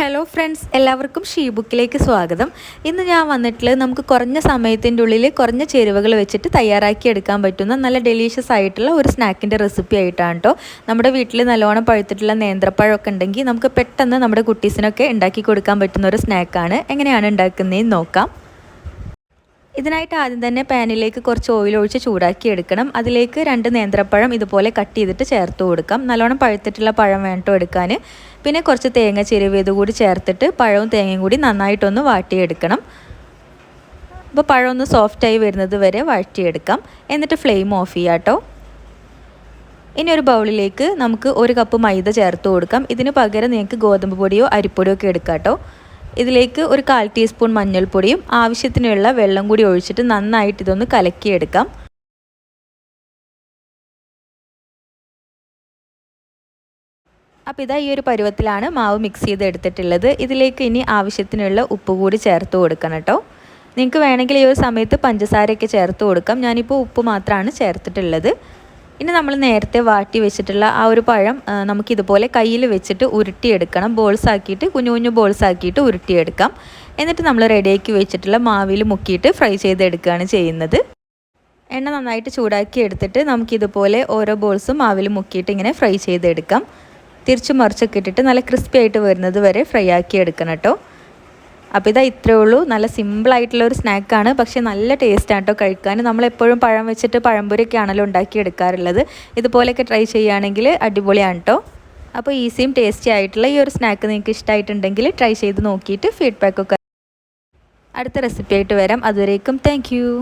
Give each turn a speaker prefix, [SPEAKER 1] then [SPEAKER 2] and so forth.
[SPEAKER 1] Hello friends എല്ലാവർക്കും she ബുക്കിലേക്ക് സ്വാഗതം. ഇന്ന് ഞാൻ വന്നിട്ടുള്ളത് നമുക്ക് കുറഞ്ഞ സമയത്തിന്റെ ഉള്ളിൽ കുറഞ്ഞ ചേരുവകൾ വെച്ചിട്ട് തയ്യാറാക്കി എടുക്കാൻ പറ്റുന്ന നല്ല ഡെലീഷ്യസ് ആയിട്ടുള്ള ഒരു സ്നാക്കിന്റെ റെസിപ്പി ആയിട്ടാണ് കേട്ടോ നമ്മുടെ വീട്ടിൽ നല്ലോണം പഴുത്തിട്ടുള്ള നേന്ത്രപ്പഴമൊക്കെ ഉണ്ടെങ്കിൽ നമുക്ക് പെട്ടെന്ന് നമ്മുടെ കുട്ടീസിനൊക്കെ ഉണ്ടാക്കി കൊടുക്കാൻ പറ്റുന്ന ഒരു സ്നാക്കാണ് എങ്ങനെയാണ് ഉണ്ടാക്കുന്നതെന്ന് നോക്കാം. ഇതിനായിട്ട് ആദ്യം തന്നെ പാനിലേക്ക് കുറച്ച് ഓയിൽ ഒഴിച്ച് ചൂടാക്കി എടുക്കണം. അതിലേക്ക് രണ്ട് നേന്ത്രപ്പഴം ഇതുപോലെ കട്ട് ചെയ്തിട്ട് ചേർത്ത് കൊടുക്കാം. നല്ലോണം പഴുത്തിട്ടുള്ള പഴം വേണ്ടോ എടുക്കാൻ. പിന്നെ കുറച്ച് തേങ്ങ ചിരവിയത് കൂടി ചേർത്തിട്ട് പഴവും തേങ്ങയും കൂടി നന്നായിട്ടൊന്ന് വാട്ടിയെടുക്കണം. അപ്പോൾ പഴം ഒന്ന് സോഫ്റ്റായി വരുന്നത് വരെ വഴറ്റിയെടുക്കാം എന്നിട്ട് ഫ്ലെയിം ഓഫ് ചെയ്യാം കേട്ടോ ഇനി ഒരു ബൗളിലേക്ക് നമുക്ക് ഒരു കപ്പ് മൈദ ചേർത്ത് കൊടുക്കാം. ഇതിന് പകരം നിങ്ങൾക്ക് ഗോതമ്പ് പൊടിയോ അരിപ്പൊടിയോ ഒക്കെ എടുക്കാം കേട്ടോ ഇതിലേക്ക് ഒരു കാൽ ടീസ്പൂൺ മഞ്ഞൾപ്പൊടിയും ആവശ്യത്തിനുള്ള വെള്ളം കൂടി ഒഴിച്ചിട്ട് നന്നായിട്ട് ഇതൊന്ന് കലക്കിയെടുക്കാം. അപ്പോൾ ഇതാ ഈ ഒരു പരുവത്തിലാണ് മാവ് മിക്സ് ചെയ്ത് എടുത്തിട്ടുള്ളത് ഇതിലേക്ക് ഇനി ആവശ്യത്തിനുള്ള ഉപ്പ് കൂടി ചേർത്ത് കൊടുക്കണം കേട്ടോ. നിങ്ങൾക്ക് വേണമെങ്കിൽ ഈ ഒരു സമയത്ത് പഞ്ചസാരയൊക്കെ ചേർത്ത് കൊടുക്കാം. ഞാനിപ്പോൾ ഉപ്പ് മാത്രമാണ് ചേർത്തിട്ടുള്ളത്. ഇനി നമ്മൾ നേരത്തെ വാട്ടി വെച്ചിട്ടുള്ള ആ ഒരു പഴം നമുക്കിതുപോലെ കയ്യിൽ വെച്ചിട്ട് ഉരുട്ടിയെടുക്കണം. ബോൾസ് ആക്കിയിട്ട് കുഞ്ഞു കുഞ്ഞു ബോൾസ് ആക്കിയിട്ട് ഉരുട്ടിയെടുക്കാം. എന്നിട്ട് നമ്മൾ റെഡിയാക്കി വെച്ചിട്ടുള്ള മാവിൽ മുക്കിയിട്ട് ഫ്രൈ ചെയ്തെടുക്കുകയാണ് ചെയ്യുന്നത്. എണ്ണ നന്നായിട്ട് ചൂടാക്കി എടുത്തിട്ട് നമുക്കിതുപോലെ ഓരോ ബോൾസും മാവിൽ മുക്കിയിട്ട് ഇങ്ങനെ ഫ്രൈ ചെയ്തെടുക്കാം. തിരിച്ചു മറിച്ചൊക്കെ ഇട്ടിട്ട് നല്ല ക്രിസ്പി ആയിട്ട് വരുന്നത് വരെ ഫ്രൈ ആക്കി എടുക്കണം കേട്ടോ. അപ്പോൾ ഇതാ ഇത്രേ ഉള്ളൂ. നല്ല സിമ്പിളായിട്ടുള്ള ഒരു സ്നാക്കാണ് പക്ഷേ നല്ല ടേസ്റ്റാണ് കേട്ടോ കഴിക്കാൻ. നമ്മളെപ്പോഴും പഴം വെച്ചിട്ട് പഴംപൊരിയൊക്കെ ആണല്ലോ ഉണ്ടാക്കി എടുക്കാറുള്ളത്. ഇതുപോലെയൊക്കെ ട്രൈ ചെയ്യുകയാണെങ്കിൽ അടിപൊളിയാണ് കേട്ടോ അപ്പോൾ ഈസിയും ടേസ്റ്റി ആയിട്ടുള്ള ഈ ഒരു സ്നാക്ക് നിങ്ങൾക്ക് ഇഷ്ടമായിട്ടുണ്ടെങ്കിൽ ട്രൈ ചെയ്ത് നോക്കിയിട്ട് ഫീഡ്ബാക്കൊക്കെ അടുത്ത റെസിപ്പി ആയിട്ട് വരാം. അതുവരേക്കും താങ്ക്